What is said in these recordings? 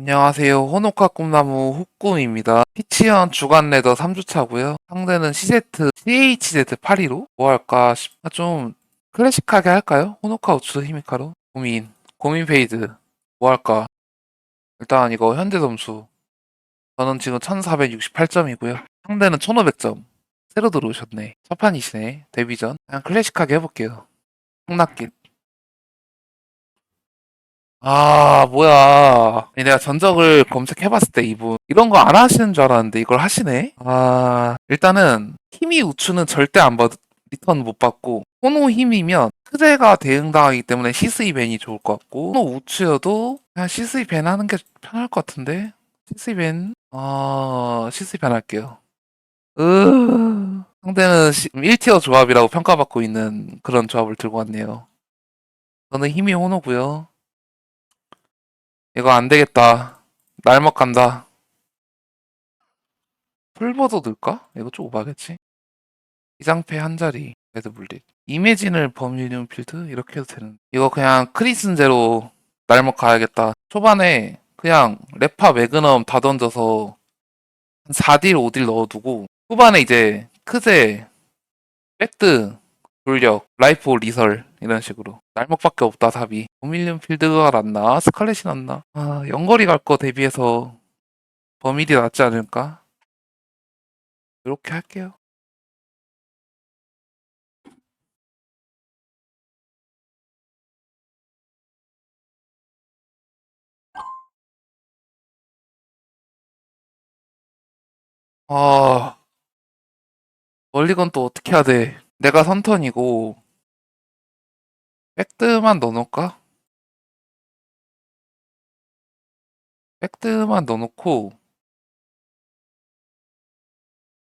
안녕하세요. 호노카 꿈나무 훅꿈입니다. 피치현 주간 레더 3주차고요. 상대는 CZ, CHZ82로 뭐 할까 싶, 아, 좀 클래식하게 할까요? 호노카 우츠 히미카로? 고민. 고민 페이드. 뭐 할까? 일단 이거 현재 점수. 저는 지금 1468점이고요. 상대는 1500점. 새로 들어오셨네. 첫 판이시네. 데뷔전. 그냥 클래식하게 해볼게요. 홍낙깃. 아, 뭐야. 내가 전적을 검색해봤을 때 이분 이런 거 안 하시는 줄 알았는데 이걸 하시네? 아, 일단은 힘이 우추는 절대 안 받, 리턴 못 받고 호노 힘이면 크제가 대응당하기 때문에 시스이 벤이 좋을 것 같고 호노 우추여도 그냥 시스이 벤 하는 게 편할 것 같은데? 시스이 벤? 아, 시스이 벤 할게요. 으, 상대는 1티어 조합이라고 평가받고 있는 그런 조합을 들고 왔네요. 저는 힘이 호노고요. 이거 안 되겠다. 날먹 간다. 풀버도 넣을까? 이거 좀 오바겠지? 이장패 한 자리, 레드 물릿. 이매진을 범위륨 필드? 이렇게 해도 되는. 이거 그냥 크리슨제로 날먹 가야겠다. 초반에 그냥 레파 매그넘 다 던져서 한 4딜, 5딜 넣어두고 후반에 이제 크제, 백드, 돌력, 라이프 리설 이런 식으로 날먹밖에 없다 답이. 버밀리언 필드가 낫나? 스칼렛이 낫나? 아 연거리 갈 거 대비해서 버밀이 낫지 않을까? 이렇게 할게요. 아 멀리건 또 어떻게 해야 돼? 내가 선턴이고 팩트만 넣어놓을까? 팩트만 넣어놓고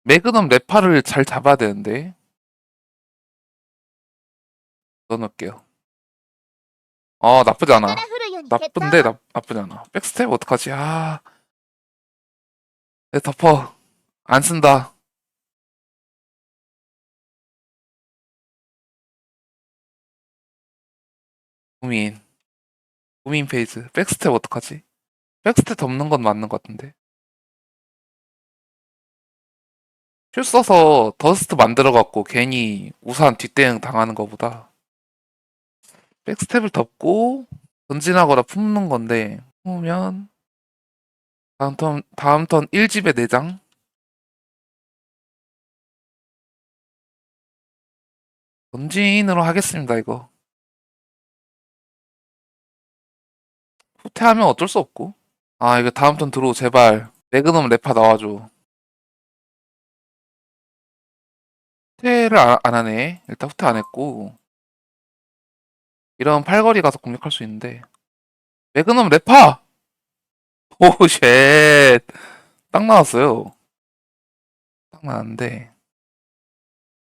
매그넘 레파를 잘 잡아야 되는데 넣어놓을게요. 어 나쁘지 않아. 나쁜데 나, 나쁘지 않아. 백스텝 어떡하지? 아. 네, 덮어. 안 쓴다. 고민. 고민 페이즈 백스텝 어떡하지? 백스텝 덮는 건 맞는 것 같은데. 슛 써서 더스트 만들어갖고 괜히 우산 뒷대응 당하는 것보다 백스텝을 덮고 전진하거나 품는 건데 품으면 다음 턴 다음 턴 1집에 4장? 전진으로 하겠습니다 이거 후퇴하면 어쩔 수 없고. 아 이거 다음 턴 들어오 제발. 매그넘 레파 나와줘. 후퇴를 안, 안 하네. 일단 후퇴 안 했고. 이런 팔거리 가서 공략할 수 있는데. 매그넘 레파! 오 쉣. 딱 나왔어요. 딱 나왔는데.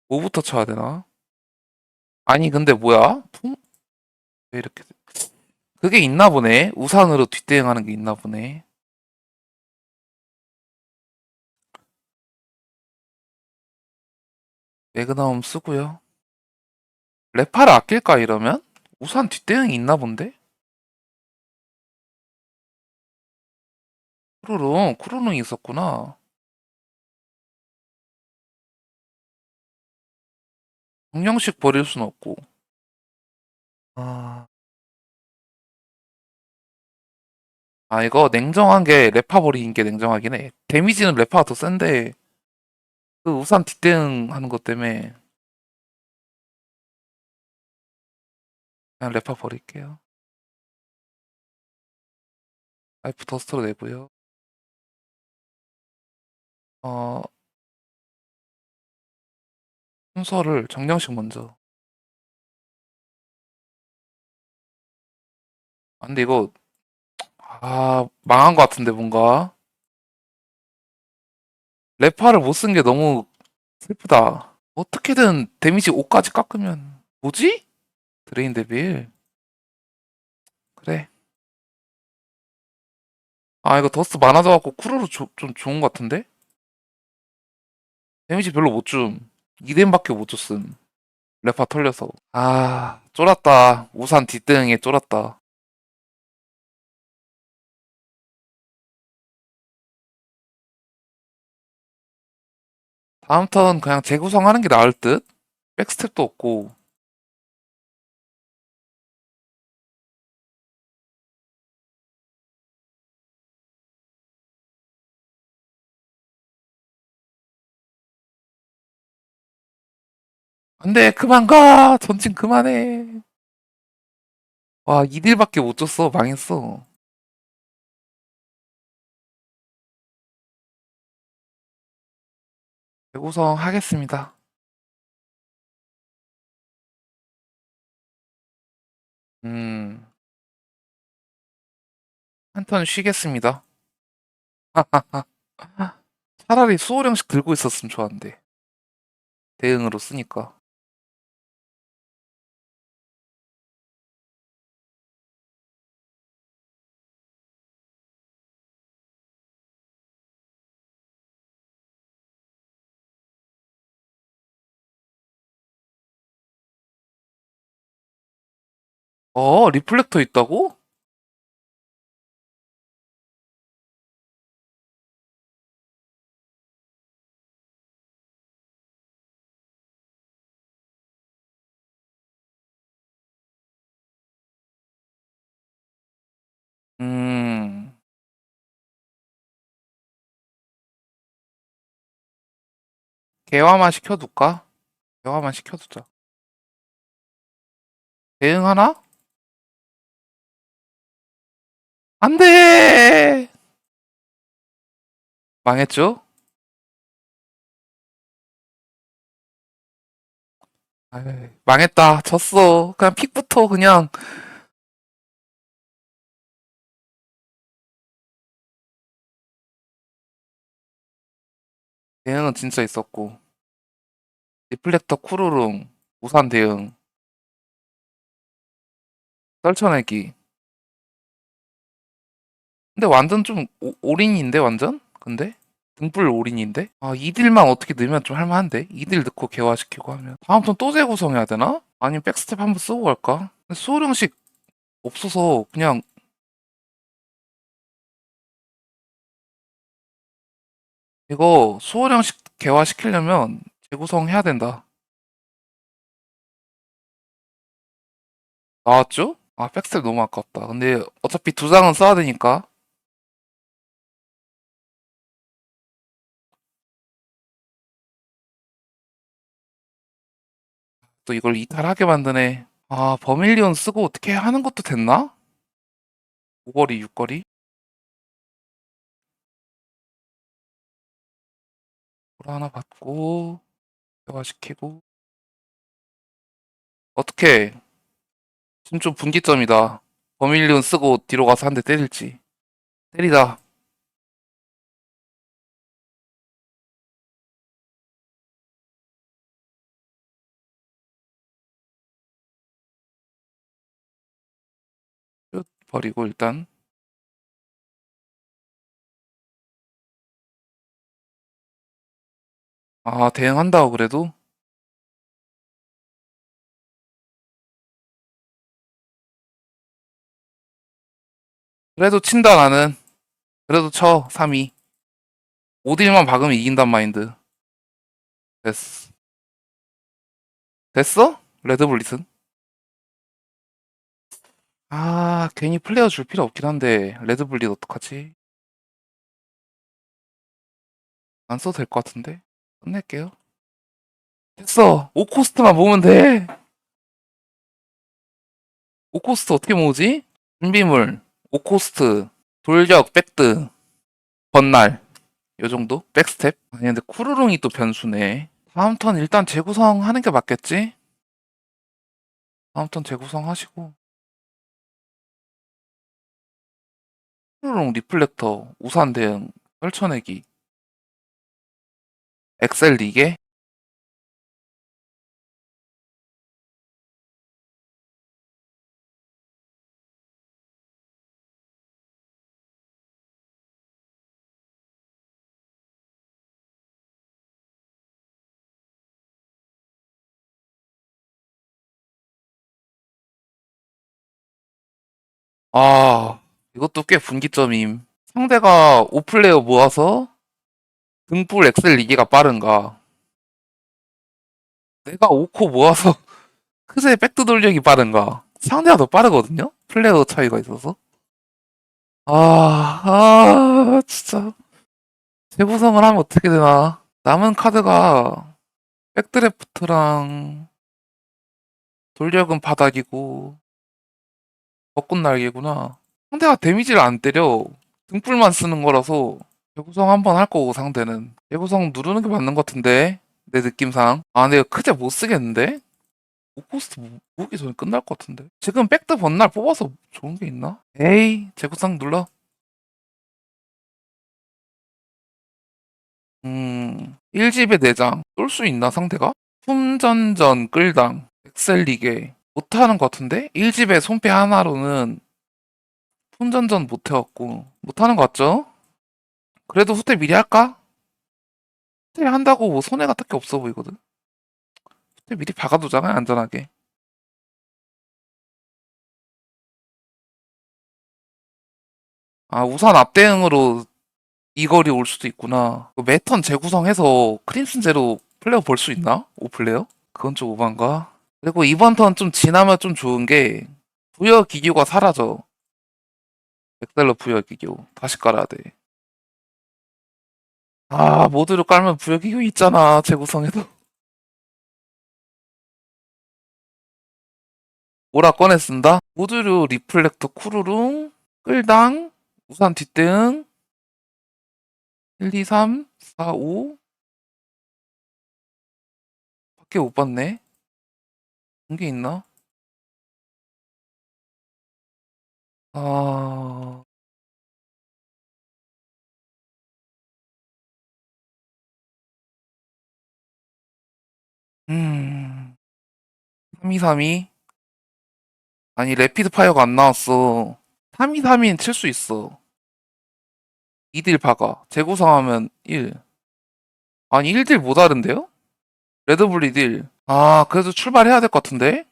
뭐부터 쳐야 되나? 아니 근데 뭐야? 품? 왜 이렇게 그게 있나 보네. 우산으로 뒷대응하는 게 있나 보네. 매그넘 쓰고요. 레파를 아낄까 이러면? 우산 뒷대응이 있나 본데? 쿠루룽 쿠루룽이 있었구나. 정령식 버릴 순 없고. 아... 아 이거 냉정한 게 레파 버리는 게 냉정하긴 해. 데미지는 레파가 더 센데 그 우산 뒷대응 하는 것 때문에 그냥 레파 버릴게요. 라이프 더스트로 내고요. 어 순서를 정령식 먼저. 아 근데 이거 아 망한 것 같은데 뭔가. 레파를 못 쓴 게 너무 슬프다. 어떻게든 데미지 5까지 깎으면 뭐지? 드레인 데빌. 그래. 아 이거 더스트 많아져갖고 쿠루루 조- 좀 좋은 것 같은데? 데미지 별로 못 줌. 2뎀밖에 못 줬음. 레파 털려서. 아 쫄았다. 우산 뒷등에 쫄았다 다음 턴 그냥 재구성하는 게 나을 듯? 백스텝도 없고. 안 돼, 그만 가! 전진 그만해. 와, 2딜밖에 못 줬어. 망했어. 재구성 하겠습니다. 음. 한 턴 쉬겠습니다. 차라리 수호령식 들고 있었으면 좋았는데. 대응으로 쓰니까. 어, 리플렉터 있다고? 음. 개화만 시켜둘까? 개화만 시켜두자. 대응 하나? 안 돼! 망했죠? 아이, 망했다. 졌어. 그냥 픽부터 그냥. 대응은 진짜 있었고. 리플렉터 쿠루룽, 우산 대응, 떨쳐내기. 근데 완전 좀 오, 올인인데 완전? 근데? 등불 올인인데? 아, 이딜만 어떻게 넣으면 좀 할만한데? 이딜 넣고 개화시키고 하면. 다음 턴 또 재구성해야 되나? 아니면 백스텝 한번 쓰고 갈까? 근데 수호령식 없어서 그냥 이거 수호령식 개화시키려면 재구성 해야 된다. 나왔죠? 아, 백스텝 너무 아깝다. 근데 어차피 두 장은 써야 되니까. 또 이걸 이탈하게 만드네. 아, 버밀리온 쓰고 어떻게 하는 것도 됐나? 5거리, 6거리? 볼 하나 받고, 대화시키고. 어떻게? 지금 좀 분기점이다. 버밀리온 쓰고 뒤로 가서 한 대 때릴지. 때리자. 버리고 일단. 아, 대응한다고 그래도? 그래도 친다 나는. 그래도 쳐 3위. 5딜만 박으면 이긴단 마인드. 됐어. 됐어? 레드블릿은? 아, 괜히 플레이어 줄 필요 없긴 한데 레드블릿 어떡하지? 안 써도 될 것 같은데? 끝낼게요. 됐어. 5코스트만 모으면 돼. 5코스트 어떻게 모으지? 준비물, 5코스트, 돌격, 백드, 번날. 요 정도? 백스텝? 아니 근데 쿠르릉이 또 변수네. 다음 턴 일단 재구성 하는 게 맞겠지? 다음 턴 재구성 하시고. 쿠르릉 리플렉터, 우산 대응, 떨쳐내기. 엑셀 리게? 아, 이것도 꽤 분기점임. 상대가 5플레이어 모아서 등불 엑셀 리기가 빠른가? 내가 5코 모아서 크세 백도 돌력이 빠른가? 상대가 더 빠르거든요? 플레이어 차이가 있어서. 아, 아, 진짜. 재구성을 하면 어떻게 되나? 남은 카드가 백드래프트랑 돌력은 바닥이고 벚꽃 날개구나. 상대가 데미지를 안 때려. 등불만 쓰는 거라서 재구성 한번 할 거고 상대는. 재구성 누르는 게 맞는 것 같은데 내 느낌상. 아 이거 크제 못 쓰겠는데? 오코스트 모- 모으기 전에 끝날 것 같은데. 지금 백드 번날 뽑아서 좋은 게 있나? 에이 재구성 눌러. 음, 1집에 4장. 쏠 수 있나, 상대가? 품전전, 끌당, 엑셀리게. 못하는 것 같은데? 1집에 손패 하나로는 품전전 못해갖고. 못하는 것 같죠? 그래도 후퇴 미리 할까? 후퇴 한다고 뭐 손해가 딱히 없어 보이거든? 후퇴 미리 박아두잖아요, 안전하게. 아, 우선 앞대응으로 이 거리 올 수도 있구나. 그 매턴 재구성해서 크림슨 제로 플레어 볼 수 있나? 오플레어? 그건 좀 오반가? 그리고 이번 턴 좀 지나면 좀 좋은 게 부여 기교가 사라져. 백달러 부여 기교 다시 깔아야 돼. 아 모드로 깔면 부여 기교 있잖아 재구성에도. 오라 꺼내 쓴다. 모드로 리플렉터 쿠루룽 끌당 우산 뒷대응 1, 2, 3, 4, 5 밖에 못 봤네. 그런 게 있나? 아, 음, 3232? 아니, 레피드 파이어가 안 나왔어. 3232는 칠 수 있어. 2딜 박아. 재구성하면 1. 아니, 1딜 못 하는데요? 레드불 2딜. 아, 그래도 출발해야 될 것 같은데?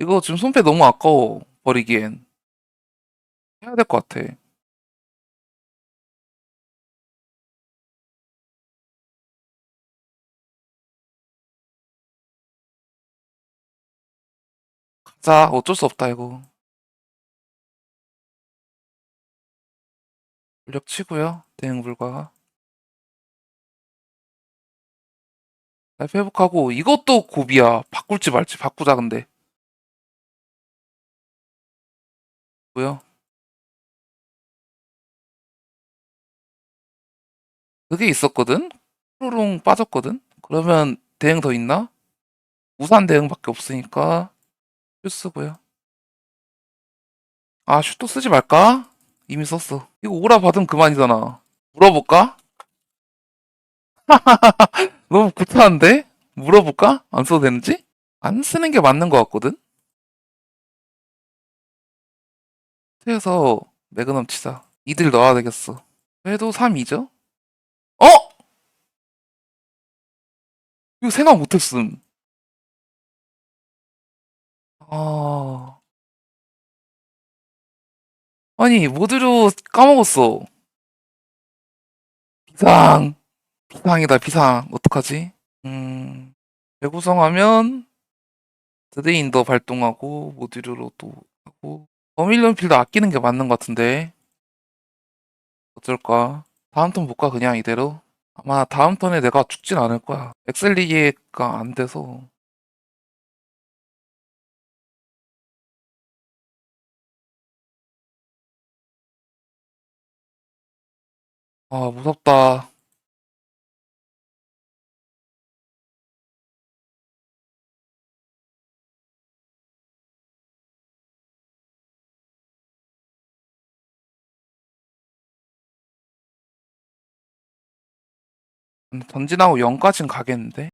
이거 지금 손패 너무 아까워. 버리기엔. 해야 될 것 같아. 자, 어쩔 수 없다, 이거. 전력 치고요. 대응 불가. 회복하고, 이것도 고비야. 바꿀지 말지. 바꾸자, 근데. 뭐야? 그게 있었거든? 프로롱 빠졌거든? 그러면 대응 더 있나? 우산 대응밖에 없으니까 슛 쓰고요. 아, 슛도 쓰지 말까? 이미 썼어. 이거 오라 받으면 그만이잖아. 물어볼까? 너무 구차한데? 물어볼까? 안 써도 되는지? 안 쓰는 게 맞는 것 같거든? 그래서 매그넘 치자. 이들 넣어야 되겠어. 그래도 3이죠? 어? 이거 생각 못했음. 아. 아니, 모드로 까먹었어. 비상. 비상이다, 비상. 어떡하지? 음, 재구성하면 드레인더 발동하고, 모듈로 또 하고, 버밀리언 필드 아끼는 게 맞는 것 같은데. 어쩔까? 다음 턴 볼까, 그냥 이대로? 아마 다음 턴에 내가 죽진 않을 거야. 엑셀리게가 안 돼서. 아, 무섭다. 근데 전진하고 0까진 가겠는데?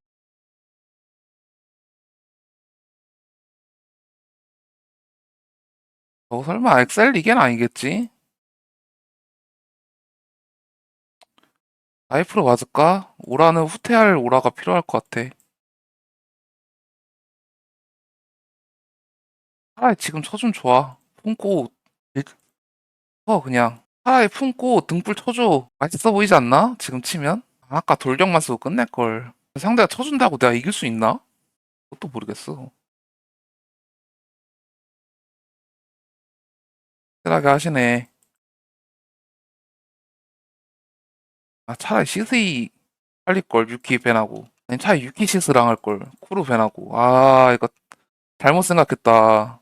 너 설마 엑셀리게는 아니겠지? 라이프로 맞을까? 오라는 후퇴할 오라가 필요할 것 같아. 차라리 지금 쳐준 좋아. 품고, 일- 쳐, 그냥. 차라리 품고 등불 쳐줘. 맛있어 보이지 않나? 지금 치면? 아까 돌격만 쓰고 끝낼걸. 상대가 쳐준다고 내가 이길 수 있나? 그것도 모르겠어. 편하게 하시네. 아, 차라리 시스이 할릴걸, 유키 밴하고. 차라리 유키 시스랑 할걸. 쿠루 밴하고. 아, 이거 잘못 생각했다.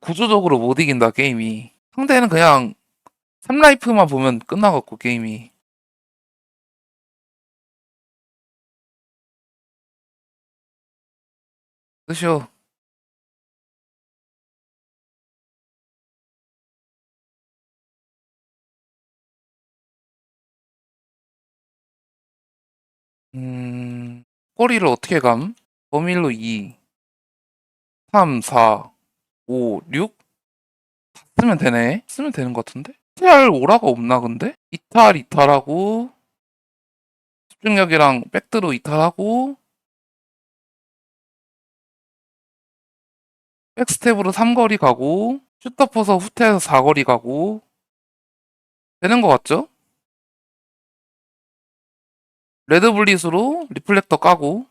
구조적으로 못 이긴다, 게임이. 상대는 그냥 3라이프만 보면 끝나갖고, 게임이. 끝이요. 음, 꼬리를 어떻게 감? 범일로 2, 3, 4, 5, 6? 다 쓰면 되네? 쓰면 되는 것 같은데? 이탈 오라가 없나, 근데? 이탈, 이탈하고, 집중력이랑 백드로 이탈하고, 백스텝으로 3거리 가고, 슛터퍼서 후퇴해서 4거리 가고, 되는 것 같죠? 레드블릿으로 리플렉터 까고,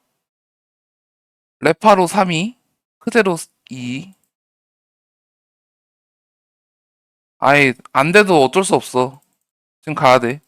레파로 3이, 크제로 2. 아예 안 돼도 어쩔 수 없어. 지금 가야 돼.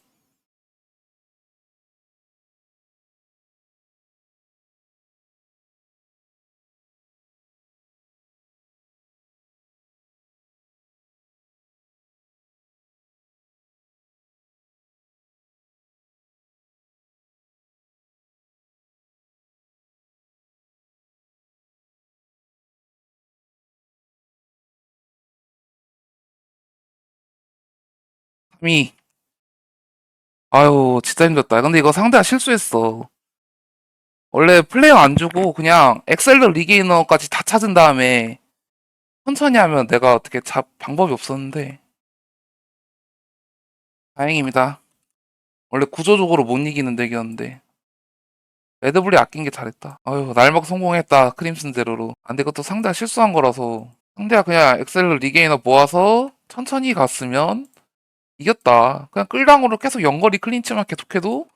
미 아유, 진짜 힘들었다. 근데 이거 상대가 실수했어. 원래 플레이어 안 주고 그냥 엑셀러 리게이너까지 다 찾은 다음에 천천히 하면 내가 어떻게 잡 방법이 없었는데 다행입니다. 원래 구조적으로 못 이기는 덱이었는데 레드불이 아낀 게 잘했다. 아유, 날먹 성공했다. 크림슨 제로로. 안 돼, 이것도 상대가 실수한 거라서 상대가 그냥 엑셀러 리게이너 모아서 천천히 갔으면 이겼다. 그냥 끌당으로 계속 연거리 클린치만 계속해도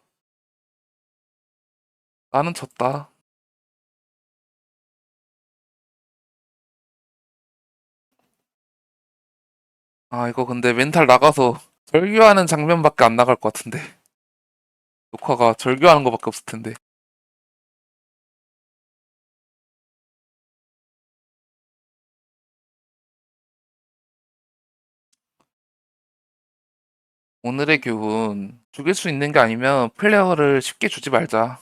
나는 졌다. 아, 이거 근데 멘탈 나가서 절규하는 장면밖에 안 나갈 것 같은데. 녹화가 절규하는 것밖에 없을 텐데. 오늘의 교훈 죽일 수 있는 게 아니면 플레이어를 쉽게 주지 말자.